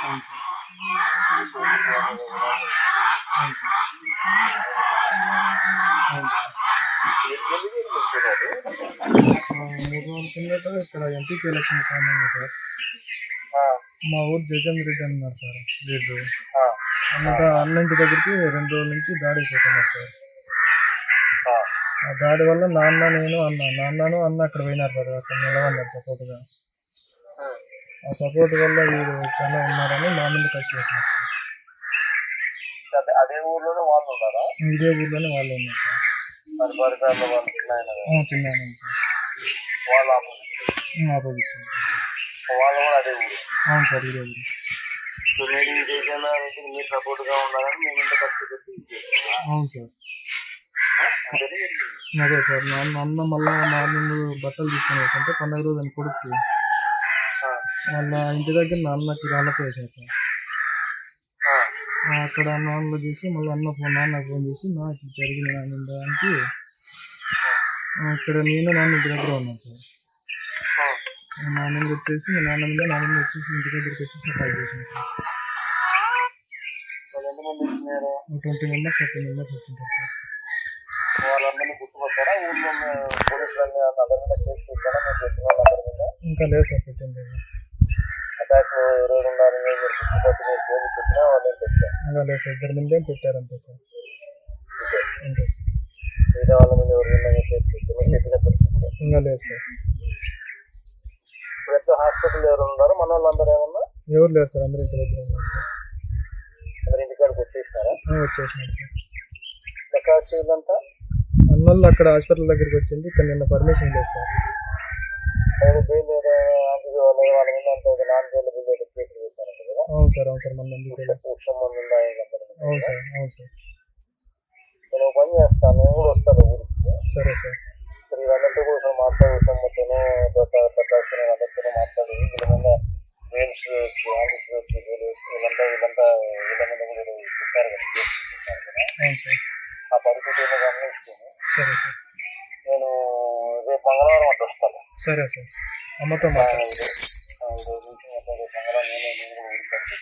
అవును మూడు కిందట ఇక్కడ ఎంపీకి ఎలక్షన్ కారణంగా సార్ మా ఊరు జయచంద్ర రెడ్డి అన్నారు సార్ లీడరు అన్నట అన్నంటి దగ్గరికి రెండు రోజుల నుంచి దాడి పోతున్నారు సార్ ఆ దాడి వల్ల నాన్న నేను అన్న నాన్నను అన్న అక్కడ పోయినారు సార్ అక్కడ నిలవన్నారు సపోర్ట్గా ఆ సపోర్ట్ వల్ల వీడు చాలా ఉన్నారని మా మీద ఖర్చు పెట్టినారు సార్. అదే అదే ఊర్లోనే వాళ్ళు ఉన్నారా? ఇదే ఊర్లోనే వాళ్ళు ఉన్నారు సార్. మరి పరిసరాల్లో వాళ్ళు చిన్న ఆ, చిన్న ఆయన సార్. వాళ్ళ ఆపోజిట్. Opposite sir. వాళ్ళు కూడా అదే ఊరు? అవును సార్ ఇదే ఊరు. సో మీరు ఈ దేశంలో మీరు సపోర్ట్గా ఉండాలని మేము ఇంత ఖర్చు పెట్టి ఇది చేస్తున్నాం. అవును సార్. అదే సార్ నాన్న అన్న మళ్ళా మార్నింగ్ బట్టలు తీసుకొని వెళ్తుంటే పండగ రోజు అని కొడుకు వాళ్ళ ఇంటి దగ్గర నాన్నకి రాళ్ళతో వేసారు సార్. అక్కడ నాన్నలో చేసి మళ్ళీ అన్న ఫోన్ నాన్న ఫోన్ చేసి నా ఇట్లా జరిగింది నాన్న దానికి. ఇక్కడ నేను నాన్న ఇంటి దగ్గర ఉన్నాను సార్. మా నాన్న వచ్చేసి మా నాన్న మీద నాన్న వచ్చేసి ఇంటి దగ్గరికి వచ్చేసి కాల్ చేసాను sir. Twenty members thirty members వచ్చింటారు sir. ఇంకా లేదు సార్ పెట్టింది. అటాక్ మీరు పెట్టారు సార్ ఇద్దరి ముందే పెట్టారంతే సార్. అంతే సార్. మిగతా వాళ్ళ మీద ఎవరి చెప్పిన ఇంకా లేదు సార్. ఇప్పుడు ఎంత హాస్పిటల్ ఎవరు ఉన్నారు? మన వాళ్ళందరూ ఏమన్నా? ఎవరు లేరు సార్ అందరూ ఇంటి దగ్గర ఉన్నారు సార్. అందరు ఇంటికాడికి వచ్చేసినారా? ఆ, వచ్చేసినారు సార్. లెక్క ఇదంతా అన్నోళ్ళు అక్కడ హాస్పిటల్ దగ్గరికి వచ్చింది ఇక్కడ నిన్న పర్మిషన్ లేదు సార్. అవును సార్ అవును సార్ మన. అవును సార్ అవును సార్. నేను పని చేస్తాను నేను కూడా వస్తాను ఊరికి. సరే సార్. ఇప్పుడు వీళ్ళందరితో కూడా మాట్లాడు సమ్మతోనూ ప్రకాశం అందరితో మాట్లాడి. వీళ్ళ మీద మెయిన్స్ ఆఫీస్ వీళ్ళంతా వీళ్ళంతా వీళ్ళ మీద కూడా కదా కేసు పెట్టారు కదా. అవును సార్. ఆ పరిస్థితి గమనించుకొని సరే సార్. నేను రేపు మంగళవారం అట్లా వస్తాను. సరే సార్. అమ్మతో మాట్లాడు ఆ, ఈరోజు నుంచి మొత్తం రేపు మంగళవారం నేనే నేను కూడా ఊరికి వచ్చి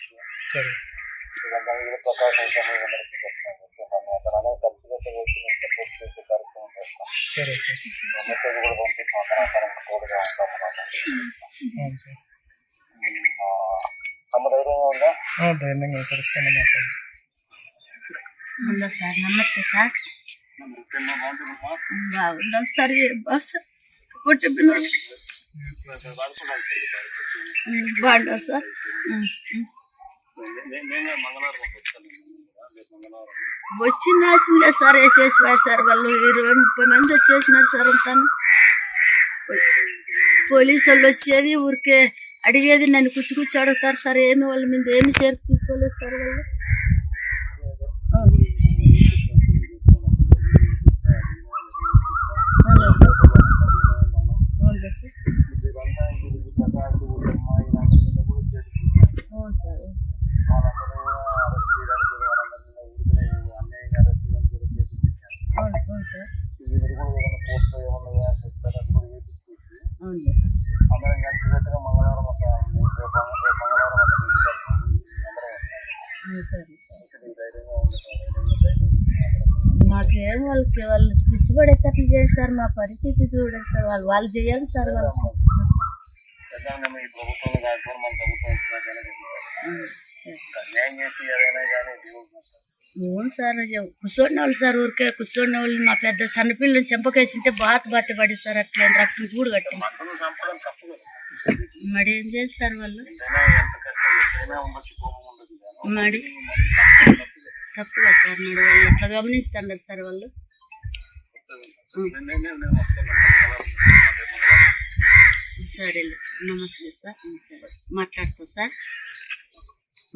సరే సార్ వీళ్ళంతా వీళ్ళ ప్రకాశం సమయం అందరికీ చెప్తాను చెప్తాను అతను అనేది కలిసికట్టుగా వచ్చి నేను సపోర్ట్ చేసే కార్యక్రమం చేస్తాను సరే సార్ మెసేజ్ కూడా పంపిస్తాను అతను అతను తోడుగా ఉంటాం అన్నమాట అవును సార్ ఆ, అమ్మ ధైర్యంగా ఉందా ఆ, ధైర్యంగా సార్ ఇస్తాను మాట్లాడు సార్ హలో సార్ నమస్తే సార్ బాగున్నాం సార్ ఏ బాస్ బాగున్నాం సార్. వచ్చిన లేదు సార్ వేసేసిపోయారు సార్ వాళ్ళు ఇరవై ముప్పై మంది వచ్చేసినారు సార్ అంతాను. పోలీసు వాళ్ళు వచ్చేది ఊరికే అడిగేది నన్ను కుచ్చి కుచ్చి అడుగుతారు సార్. ఏమి వాళ్ళ మీద ఏమి చేరు తీసుకోలేదు సార్ వాళ్ళు ఆ. హలో సార్ అవును సార్ అవును సార్ అవును. అవును సార్ అవును సార్ అవును సార్ మాకేం వాళ్ళకి వాళ్ళు పిచ్చిపడేటట్లు చేస్తారు మా పరిస్థితి చూడండి సార్. వాళ్ళు వాళ్ళు చేయాలి సార్ వాళ్ళకి న్యాయం చేసి ఏదైనా కానీ అవును సార్ కూర్చోండి వాళ్ళు సార్ ఊరికే కూర్చోండి వాళ్ళు నా పెద్ద సన్నపిల్లని చెంపకేసింటే బాత బాత పడి సార్ అట్లా రక్తం కూడు కట్టి. మరి ఏం చేయాలి సార్ వాళ్ళు? మరి తప్పు కదా సార్ మరి వాళ్ళు అట్లా గమనిస్తున్నారు సార్ వాళ్ళు? సరే నమస్తే సార్ మాట్లాడతా సార్.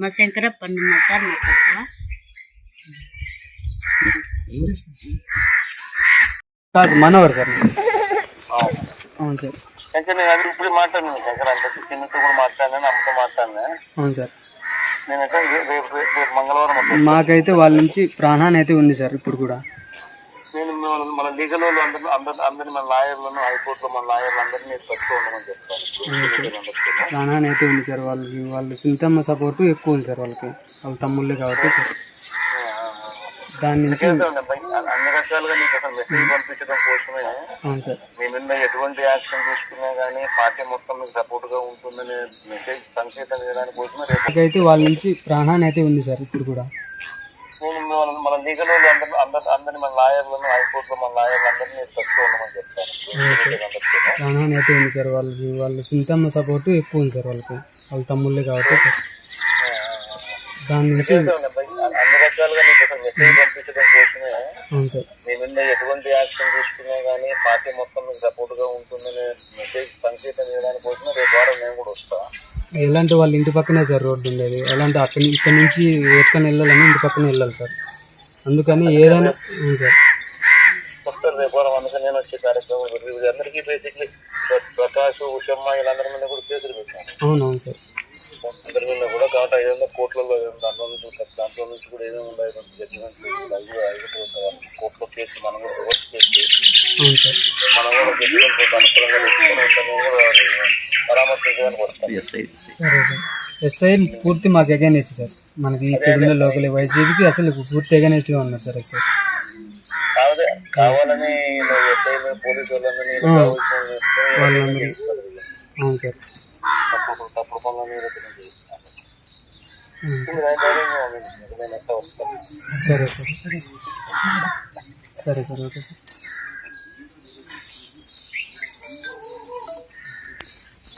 మా శంకరప్ప సార్ మాట్లాడతావా కాదు మనవరు సార్. అవును. సార్. శంకర్ నేను అది ఇప్పుడు మాట్లాడినాను శంకర్ అంటే చిన్నతో కూడా మాట్లాడినాను అమ్మతో మాట్లాడినా అవును సార్. నేను అంటే రేపు రేపు మంగళవారం మాకైతే వాళ్ళ నుంచి ప్రాణాన్ని అయితే ఉంది సార్ ఇప్పుడు కూడా. నేను మన- లీగల్ వాళ్ళు అందరిని అందరి అందరిని మన లాయర్లను హైకోర్టులో మన లాయర్లు అందరినీ పట్టుకో ఉండమని చెప్తాను. అందరికీ. ప్రాణాన్ని అయితే ఉంది సార్ వాళ్ళకి వాళ్ళు సునీతమ్మ సపోర్ట్ ఎక్కువ ఉంది సార్ వాళ్ళకి. వాళ్ళ తమ్ముళ్ళే కాబట్టి సార్. దాని నుంచి. అన్ని రకాలుగా నీకు అసలు మెసేజ్ పంపించడం కోసమే. అవును సార్. మీ మీద ఎటువంటి యాక్షన్ తీసుకున్నా కానీ పార్టీ మొత్తం మీకు సపోర్ట్గా ఉంటుందనే మెసేజ్ సంకేతం చేయడానికి కోసమే నాకైతే వాళ్ళ నుంచి ప్రాణాన్ని అయితే ఉంది సార్ ఇప్పుడు కూడా. నేను మన- లీగల్ అందరిని అందరి అందరిని మన లాయర్లను హైకోర్టులో మన లాయర్లు అందరినీ ఉండమని చెప్తాను. ప్రాణాన్ని అయితే ఉంది సార్ వాళ్ళకి. వాళ్ళు సునీతమ్మ సపోర్ట్ ఎక్కువ ఉంది సార్ వాళ్ళకి. వాళ్ళ తమ్ముళ్ళే కాబట్టి. సార్ దాని నుంచి రకాలుగా నీకు అసలు మెసేజ్ పంపించడం కోసమే మీ మీద ఎటువంటి యాక్షన్ తీసుకున్నా కానీ పార్టీ మొత్తం మీకు సపోర్ట్గా ఉంటుందనే మెసేజ్ సంకేతం చేయడానికి కోసమే రేపు వారం నేను కూడా వస్తా. ఎలాంటి వాళ్ళ ఇంటి పక్కనే సార్ రోడ్డు ఉండేది. ఎలాంటి అక్కడి ఇక్కడ నుంచి ఎత్తుకొని వెళ్ళాలని ఇంటి పక్కనే వెళ్ళాలి సార్. అందుకని ఏదైనా సార్. వస్తారు రేపు వారం అందుకని నేను వచ్చే కార్యక్రమం అందరికీ బేసిక్లీ ప్రకాష్ ఉషమ్మ వీళ్ళందరి మీద కూడా కేసులు పెట్టాను. అవునవును సార్. అందరి మీద కూడా కాబట్టి ఐదు వందల కోట్లలో దాంట్లో నుంచి దాంట్లో నుంచి కూడా ఏమేమి ఉన్నాయి జడ్జిమెంట్ ఐదు ఐదు కోర్టులో కేసు మనం కూడా రివర్స్ కేసు అవును సార్. మనం కూడా జడ్జిమెంట్ పరామర్శించడానికి వస్తాం సరే సార్. ఎస్ఐ పూర్తి మాకు ఎగైనెస్ట్ సార్. మనకి ఉన్న లోకల్ వైసీపీకి అసలు పూర్తి ఎగైనెస్ట్గా ఉన్నారు సార్ ఎస్ఐ కావాలని పోలీసు వాళ్ళందరినీ. అవును సార్. తప్పుడు తప్పుడు పనులు రికమెండ్ చేస్తాను ఉం. సరే సరే ఓకే సార్